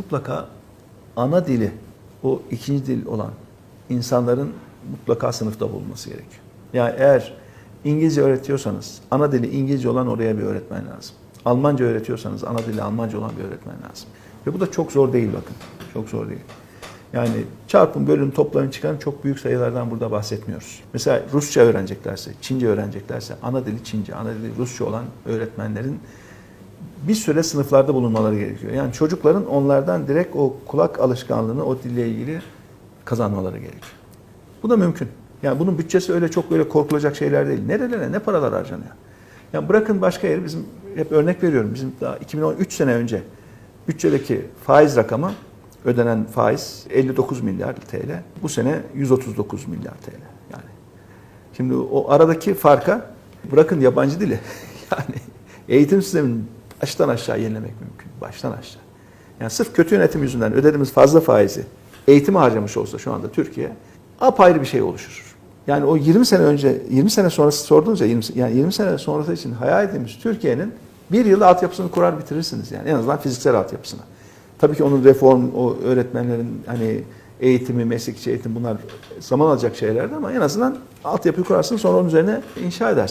mutlaka ana dili, o ikinci dil olan insanların mutlaka sınıfta bulunması gerekiyor. Yani eğer İngilizce öğretiyorsanız, ana dili İngilizce olan oraya bir öğretmen lazım. Almanca öğretiyorsanız, ana dili Almanca olan bir öğretmen lazım. Ve bu da çok zor değil bakın. Çok zor değil. Yani çarpın, bölün, toplayın, çıkarın çok büyük sayılardan burada bahsetmiyoruz. Mesela Rusça öğreneceklerse, Çince öğreneceklerse, ana dili Çince, ana dili Rusça olan öğretmenlerin bir süre sınıflarda bulunmaları gerekiyor. Yani çocukların onlardan direkt o kulak alışkanlığını o dille ilgili kazanmaları gerekiyor. Bu da mümkün. Yani bunun bütçesi öyle çok böyle korkulacak şeyler değil. Nerelere ne paralar harcanıyor? Yani bırakın başka yeri bizim hep örnek veriyorum. Bizim daha 2013 sene önce bütçedeki faiz rakamı ödenen faiz 59 milyar TL. Bu sene 139 milyar TL. Yani şimdi o aradaki farka bırakın yabancı dili. yani eğitim sistemini baştan aşağı yenilemek mümkün. Baştan aşağı. Yani sırf kötü yönetim yüzünden ödediğimiz fazla faizi eğitime harcamış olsa şu anda Türkiye apayrı bir şey oluşur. Yani o 20 sene önce, 20 sene sonrası sordunuz ya, 20, yani 20 sene sonrası için hayal ettiğimiz Türkiye'nin bir yılda altyapısını kurar bitirirsiniz yani en azından fiziksel altyapısını. Tabii ki onun reform, o öğretmenlerin hani eğitimi, meslekçi eğitim bunlar zaman alacak şeylerdi ama en azından altyapıyı kurarsın sonra onun üzerine inşa edersin.